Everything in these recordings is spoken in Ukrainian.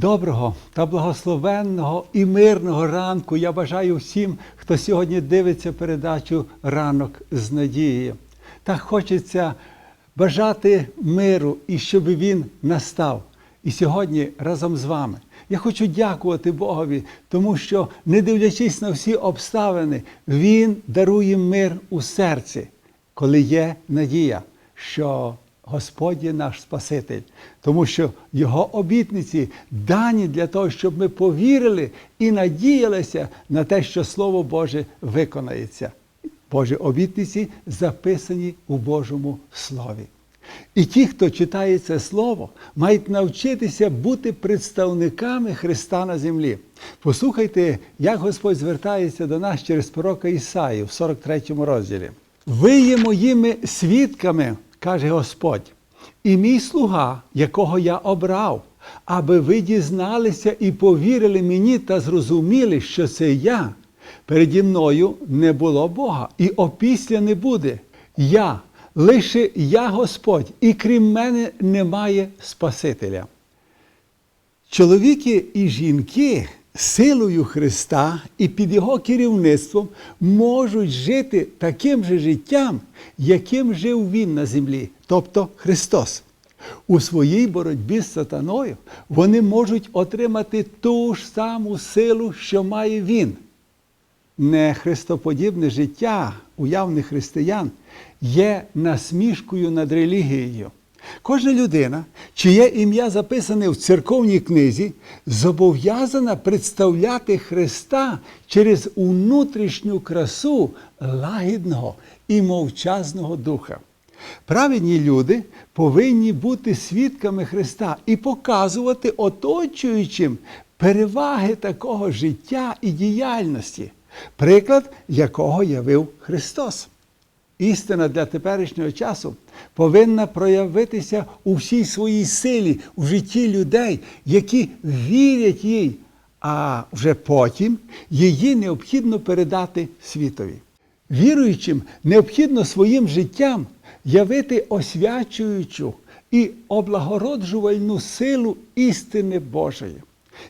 Доброго та благословенного і мирного ранку я бажаю всім, хто сьогодні дивиться передачу Ранок з надією. Так хочеться бажати миру і щоб він настав. І сьогодні разом з вами. Я хочу дякувати Богові, тому що, не дивлячись на всі обставини, Він дарує мир у серці, коли є надія, що Господь є наш Спаситель, тому що Його обітниці дані для того, щоб ми повірили і надіялися на те, що Слово Боже виконається. Божі обітниці записані у Божому Слові. І ті, хто читає це слово, мають навчитися бути представниками Христа на землі. Послухайте, як Господь звертається до нас через пророка Ісаї в 43 розділі. Ви є моїми свідками, каже Господь, і мій слуга, якого я обрав, аби ви дізналися і повірили мені та зрозуміли, що це я. Переді мною не було Бога, і опісля не буде. Я, лише я Господь, і крім мене немає Спасителя. Чоловіки і жінки силою Христа і під Його керівництвом можуть жити таким же життям, яким жив Він на землі, тобто Христос. У своїй боротьбі з сатаною вони можуть отримати ту ж саму силу, що має Він. Не христоподібне життя уявних християн є насмішкою над релігією. Кожна людина, чиє ім'я записане в церковній книзі, зобов'язана представляти Христа через внутрішню красу лагідного і мовчазного духа. Праведні люди повинні бути свідками Христа і показувати оточуючим переваги такого життя і діяльності, приклад якого явив Христос. Істина для теперішнього часу повинна проявитися у всій своїй силі у житті людей, які вірять їй, а вже потім її необхідно передати світові. Віруючим необхідно своїм життям явити освячуючу і облагороджувальну силу істини Божої.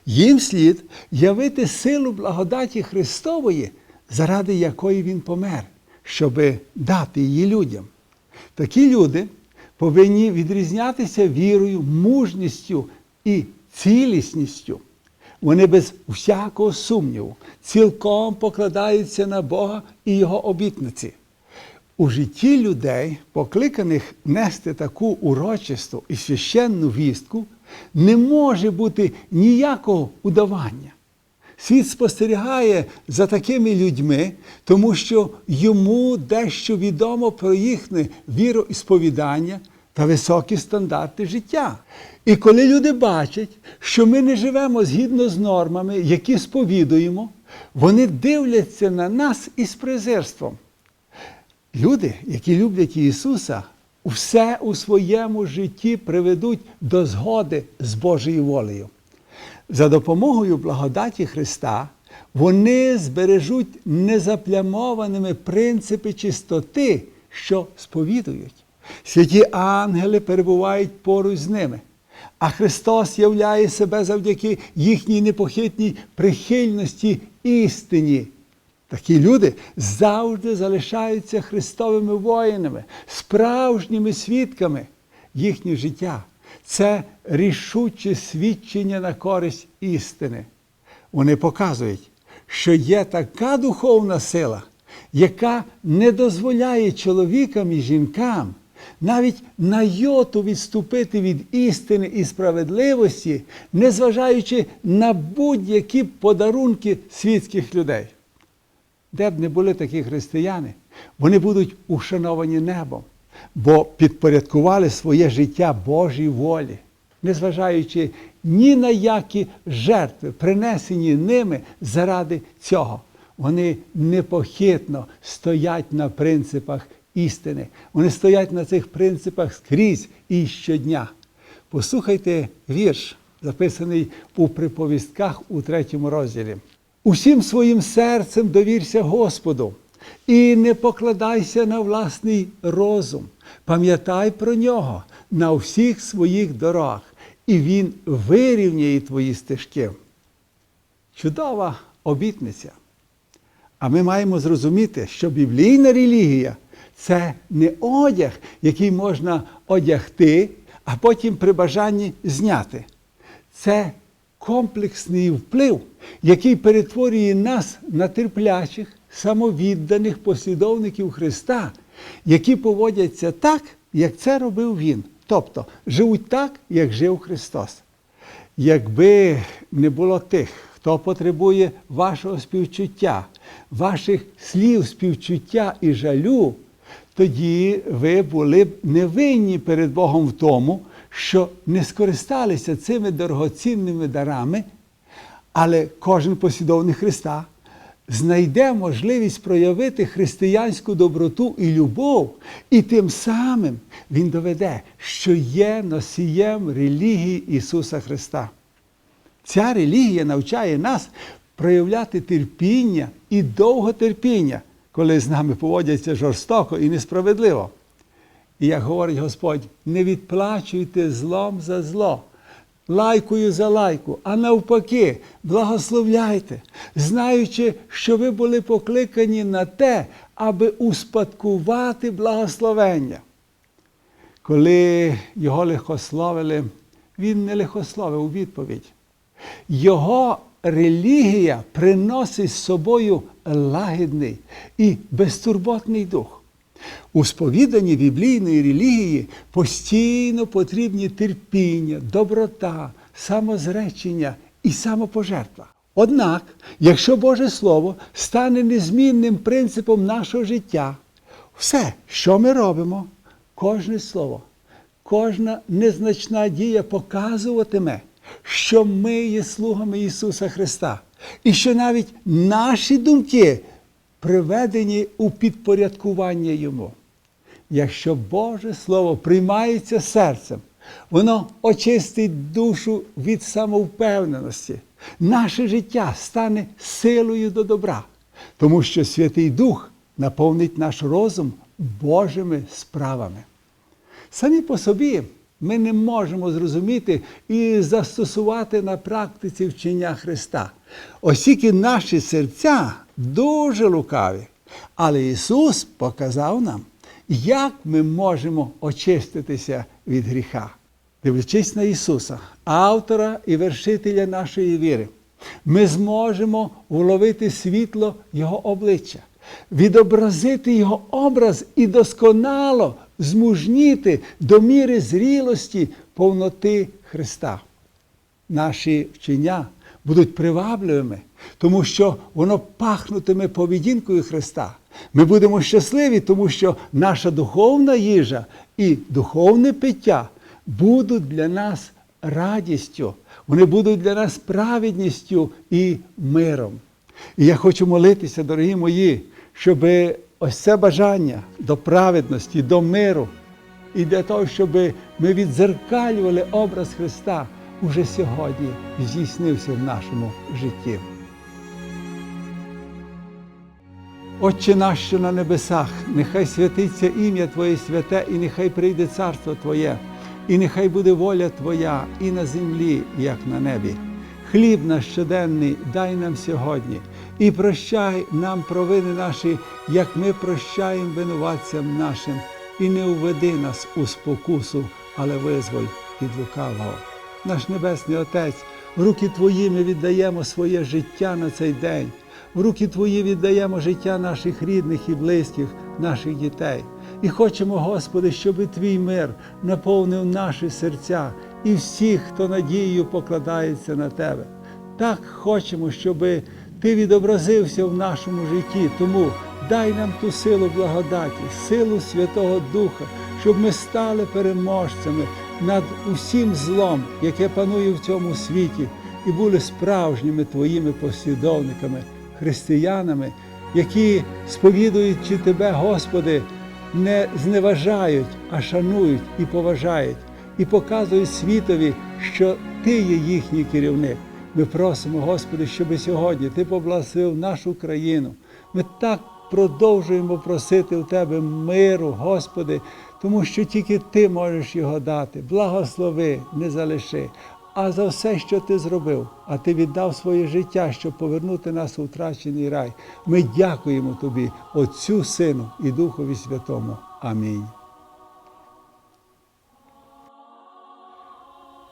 Їм слід явити силу благодаті Христової, заради якої Він помер, щоби дати її людям. Такі люди повинні відрізнятися вірою, мужністю і цілісністю. Вони без всякого сумніву цілком покладаються на Бога і Його обітниці. У житті людей, покликаних нести таку урочисту і священну вістку, не може бути ніякого удавання. Світ спостерігає за такими людьми, тому що йому дещо відомо про їхнє віроісповідання та високі стандарти життя. І коли люди бачать, що ми не живемо згідно з нормами, які сповідуємо, вони дивляться на нас із презирством. Люди, які люблять Ісуса, все у своєму житті приведуть до згоди з Божою волею. За допомогою благодаті Христа вони збережуть незаплямованими принципи чистоти, що сповідують. Святі ангели перебувають поруч з ними, а Христос являє себе завдяки їхній непохитній прихильності істині. Такі люди завжди залишаються Христовими воїнами, справжніми свідками їхнє життя. Це рішуче свідчення на користь істини. Вони показують, що є така духовна сила, яка не дозволяє чоловікам і жінкам навіть на йоту відступити від істини і справедливості, незважаючи на будь-які подарунки світських людей. Де б не були такі християни, вони будуть ушановані небом, бо підпорядкували своє життя Божій волі, незважаючи ні на які жертви, принесені ними заради цього. Вони непохитно стоять на принципах істини. Вони стоять на цих принципах скрізь і щодня. Послухайте вірш, записаний у приповістках у третьому розділі. Усім своїм серцем довірся Господу і не покладайся на власний розум. Пам'ятай про нього на всіх своїх дорогах, і Він вирівняє твої стежки. Чудова обітниця. А ми маємо зрозуміти, що біблійна релігія це не одяг, який можна одягти, а потім при бажанні зняти. Це комплексний вплив, який перетворює нас на терплячих, самовідданих послідовників Христа, які поводяться так, як це робив Він. Тобто живуть так, як жив Христос. Якби не було тих, хто потребує вашого співчуття, ваших слів співчуття і жалю, тоді ви були б невинні перед Богом в тому, що не скористалися цими дорогоцінними дарами, але кожен послідовник Христа знайде можливість проявити християнську доброту і любов, і тим самим Він доведе, що є носієм релігії Ісуса Христа. Ця релігія навчає нас проявляти терпіння і довготерпіння, коли з нами поводяться жорстоко і несправедливо. І як говорить Господь, не відплачуйте злом за зло, лайкою за лайку, а навпаки, благословляйте, знаючи, що ви були покликані на те, аби успадкувати благословення. Коли його лихословили, він не лихословив у відповідь. Його релігія приносить з собою лагідний і безтурботний дух. У сповіданні біблійної релігії постійно потрібні терпіння, доброта, самозречення і самопожертва. Однак, якщо Боже Слово стане незмінним принципом нашого життя, все, що ми робимо, кожне слово, кожна незначна дія показуватиме, що ми є слугами Ісуса Христа, і що навіть наші думки приведені у підпорядкування Йому. Якщо Боже Слово приймається серцем, воно очистить душу від самовпевненості. Наше життя стане силою до добра, тому що Святий Дух наповнить наш розум Божими справами. Самі по собі ми не можемо зрозуміти і застосувати на практиці вчення Христа, оскільки наші серця дуже лукаві. Але Ісус показав нам, як ми можемо очиститися від гріха. Дивлячись на Ісуса, автора і вершителя нашої віри, ми зможемо вловити світло Його обличчя, відобразити Його образ і досконало змужніти до міри зрілості повноти Христа. Наші вчення будуть привабливими, тому що воно пахнутиме поведінкою Христа. Ми будемо щасливі, тому що наша духовна їжа і духовне пиття будуть для нас радістю, вони будуть для нас праведністю і миром. І я хочу молитися, дорогі мої, щоб ось це бажання до праведності, до миру і для того, щоб ми відзеркалювали образ Христа уже сьогодні здійснився в нашому житті. Отче наш, що на небесах, нехай святиться ім'я Твоє святе, і нехай прийде царство Твоє, і нехай буде воля Твоя і на землі, як на небі. Хліб наш щоденний дай нам сьогодні, і прощай нам провини наші, як ми прощаємо винуватцям нашим, і не уведи нас у спокусу, але визволь від лукавого. Наш Небесний Отець, в руки Твої ми віддаємо своє життя на цей день. В руки Твої віддаємо життя наших рідних і близьких, наших дітей. І хочемо, Господи, щоб Твій мир наповнив наші серця і всіх, хто надією покладається на Тебе. Так хочемо, щоб Ти відобразився в нашому житті. Тому дай нам ту силу благодаті, силу Святого Духа, щоб ми стали переможцями над усім злом, яке панує в цьому світі, і були справжніми Твоїми послідовниками християнами, які, сповідуючи Тебе, Господи, не зневажають, а шанують і поважають, і показують світові, що Ти є їхній керівник. Ми просимо, Господи, щоб сьогодні Ти поблагословив нашу країну. Ми так продовжуємо просити у Тебе миру, Господи, тому що тільки ти можеш його дати. Благослови, не залиши. А за все, що ти зробив, а ти віддав своє життя, щоб повернути нас у втрачений рай. Ми дякуємо тобі, Отцю, Сину і Духові Святому. Амінь.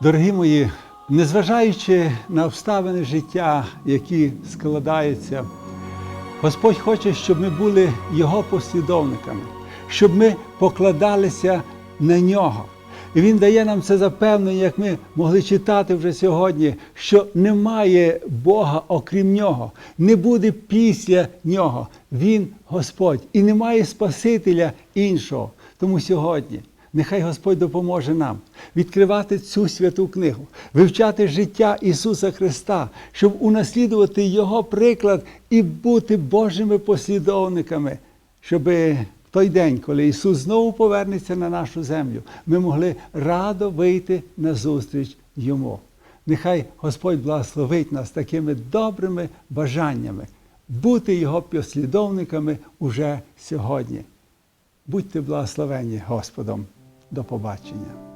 Дорогі мої, незважаючи на обставини життя, які складаються, Господь хоче, щоб ми були Його послідовниками, щоб ми покладалися на нього. І Він дає нам це запевнення, як ми могли читати вже сьогодні, що немає Бога окрім нього, не буде після нього. Він Господь і немає Спасителя іншого. Тому сьогодні нехай Господь допоможе нам відкривати цю святу книгу, вивчати життя Ісуса Христа, щоб унаслідувати Його приклад і бути Божими послідовниками, щоби той день, коли Ісус знову повернеться на нашу землю, ми могли радо вийти на зустріч Йому. Нехай Господь благословить нас такими добрими бажаннями бути Його послідовниками уже сьогодні. Будьте благословені Господом. До побачення.